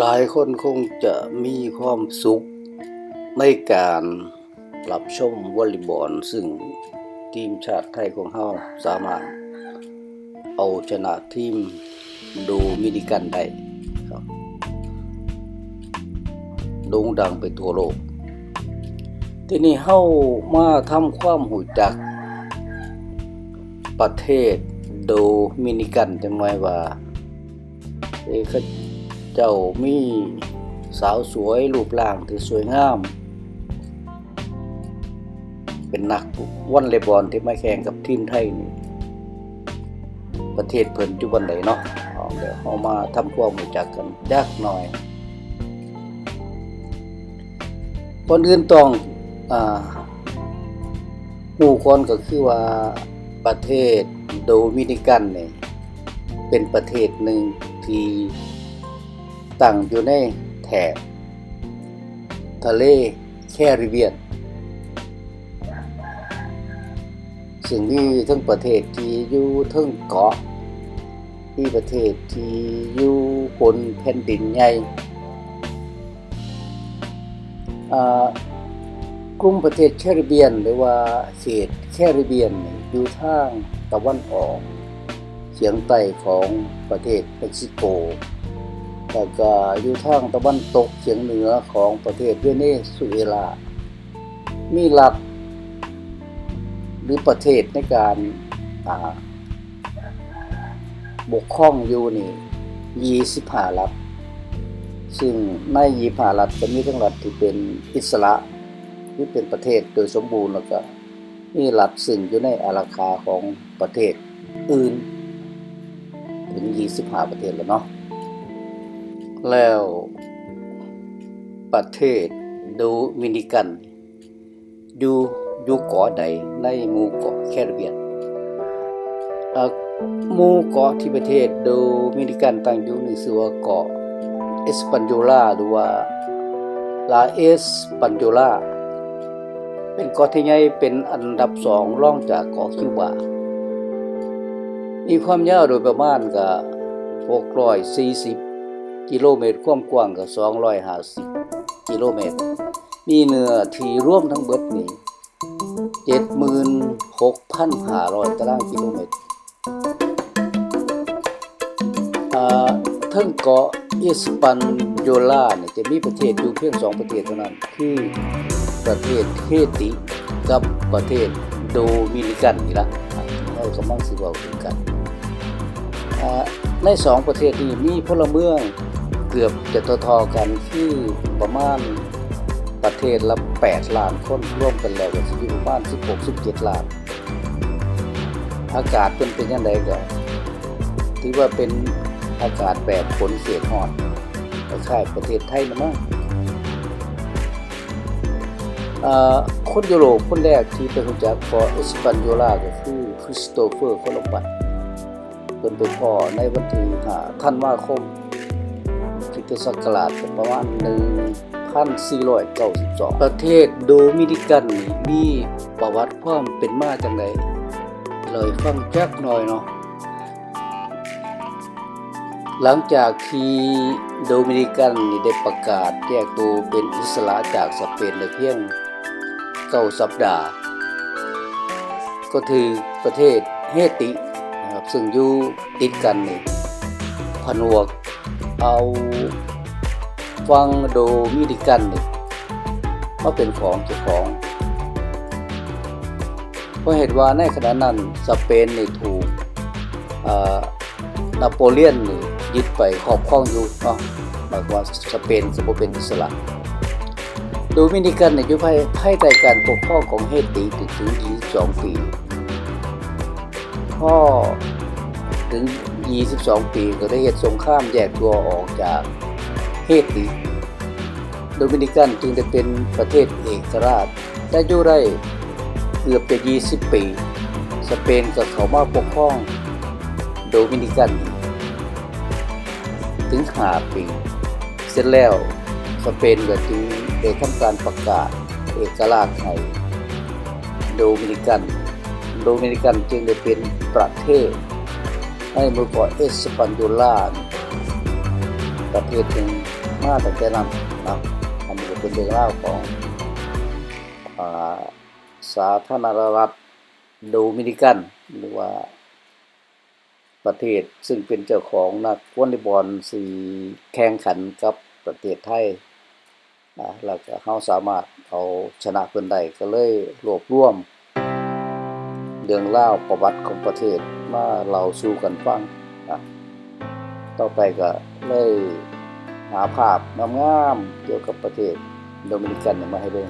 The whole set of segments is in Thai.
หลายคนคงจะมีความสุขในการรับชมวอลเลย์บอลซึ่งทีมชาติไทยของเฮาสามารถเอาชนะทีมโดมินิกันได้ครับโด่งดังไปทั่วโลก ทีนี้เฮามาทำความหูจัก ประเทศโดมินิกันจังไว้ว่าเอ้เขา เจ้ามีสาวสวยรูปร่างที่สวยงาม เป็นนักวอลเลย์บอลที่มาแข่งกับทีมไทยนี่ประเทศเพิ่นอยู่บันไดเนาะเดี๋ยวเฮามาทำความรู้จักกันจักหน่อยก่อนอื่นต้องอ่าฮู้ก่อนก็คือว่าประเทศโดมินิกันเนี่ยเป็นประเทศหนึ่งที่ ตั้งอยู่ในแถบ ทะเลแคริเบียน ซึ่งมีทั้งประเทศที่อยู่ทั้งเกาะ มีประเทศที่อยู่บนแผ่นดินใหญ่อ่ากลุ่มประเทศแคริเบียน หรือว่าเขตแคริเบียนอยู่ทางตะวันออกเฉียงใต้ของประเทศเม็กซิโก แล้วก็อยู่ทางตะวันตกเฉียงเหนือของประเทศเวเนซุเอลา มีหลักหรือประเทศในการบกครองอยู่นี่25รัฐ ซึ่งใน25รัฐก็มีทั้งรัฐที่เป็นอิสระที่เป็นประเทศโดยสมบูรณ์แล้วก็มีรัฐซึ่งอยู่ในอาราคาของประเทศอื่น ถึง25ประเทศแล้วเนาะ แล้ว ประเทศโดมินิกัน อยู่อยู่เกาะใดในหมู่เกาะแคริบเบียนหมู่เกาะที่ประเทศโดมินิกันตั้งอยู่ในี่ชื่อว่าเกาะเอสปันโยลาหรือว่าลาเอสปันโยลาเป็นเกาะที่ใหญ่เป็นอันดับสองรองจากเกาะคิวบา มีความยาวโดยประมาณก็640 กิโลเมตรความกว้างก็250กิโลเมตร มีเนื้อที่ร่วมทั้งเบิดนี่76,500ตารางกิโลเมตรอ่าเทั้งเกาะอิสปันโยลาเนี่ยจะมีประเทศอยู่เพียงสองประเทศเท่านั้น คือประเทศเฮติกับประเทศโดมินิกันนี่ละเรากำลังสิเว้าถึงกันอ่าในสองประเทศนี้มีพลเมือง เกือบจะทอๆกันคือประมาณประเทศละ 8 ล้านคนร่วมกันแล้วก็สิอยู่ประมาณ16-17 ล้าน อากาศเป็นเป็นจังไดก็ถือว่าเป็นอากาศแบบฝนเขตร้อนคล้ายประเทศไทยนะมั้งอ่าคนยุโรปคนแรกที่ไปรู้จักเกาะเอสปันโยลาก็คือคริสโตเฟอร์โคลัมบัสเพิ่นไปพ่อในวันที่5ธันว่าคม คริสตศักราชประมาณ1492 ประเทศโดมินิกันมีประวัติความเป็นมาจังไดเลยฟังจักหน่อยเนาะหลังจากที่โดมินิกันนี่ได้ประกาศแยกตัวเป็นอิสระจากสเปนได้เพียงเก้าสัปดาห์ ก็คือประเทศเฮตินะครับซึ่งอยู่ติดกันนี่ผนวก เอาฟังโดมินิกันนี่มาเป็นของเจ้าของเพราะเหตุว่าในขณะนั้นสเปนนี่ถูกนโปเลียนนี่ยึดไปครอบครองอยู่เนาะหมายความว่าสเปนจะบ่เป็นอิสระโดมินิกันเนี่ยอยู่ภายภายใต้การปกครองของเฮติถึง22ปีพอ ถึง 22 ปีก็ได้เหตุสงครามแยกตัวออกจากเฮติโดมินิกันจึงได้เป็นประเทศเอกราชแต่อยู่ได้เกือบจะ 20 ปี สเปนก็เข้ามาปกครองโดมินิกัน ถึง 5 ปี เสร็จแล้วสเปนก็จึงได้ทำการประกาศเอกราชให้โดมินิกัน โดมินิกันจึงได้เป็นประเทศ ให้หมู่เกาะเอสปันโดลาประเทศหนึ่งมาตั้งแต่นั้นนะอันนี้ก็เป็นเรื่องราวของอสาธารณรัฐโดมินิกัน หรือว่าประเทศซึ่งเป็นเจ้าของนักวอลเลย์บอลสีแข่งขันกับประเทศไทยนะแล้วก็เฮาสามารถเอาชนะเพิ่นได้ก็เลยรวบรวม เรื่องราประวัติของประเทศมาเล่าสู่กันฟังนะต่อไปก็เลยหาภาพงามๆเกี่ยวกับประเทศโดมินิกันมาให้เบิ่ง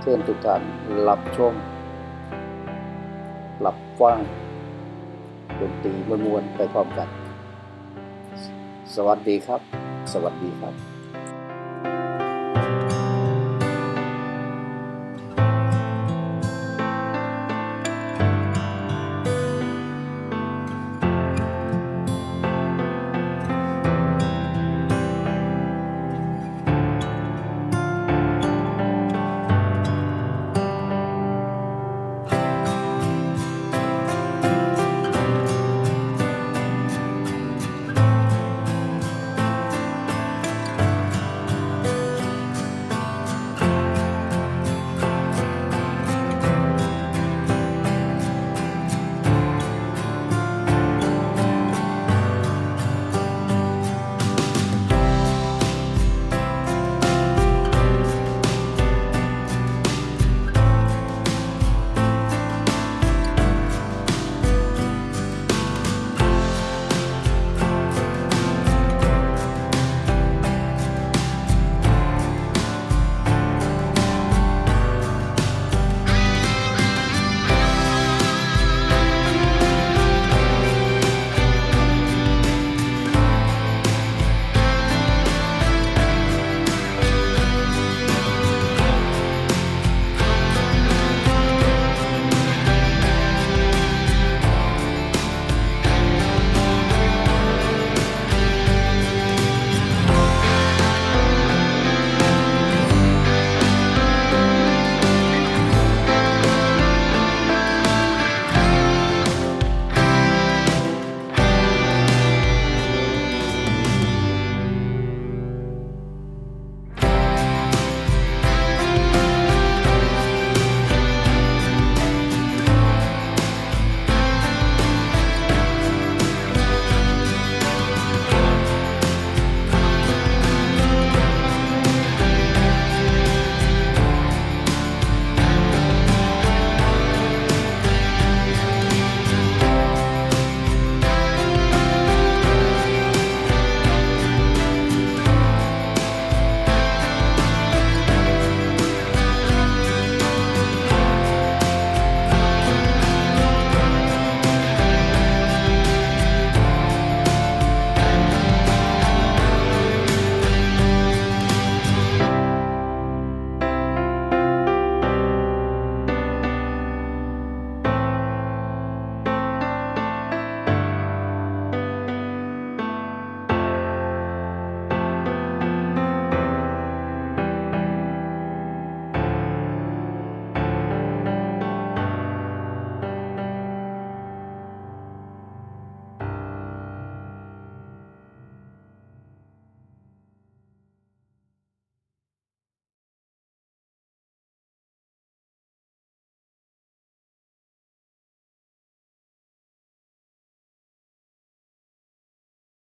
เชิญทุกท่านรับชมรับฟังดนตรีมวนๆไปพร้อมกัน สวัสดีครับ สวัสดีครับ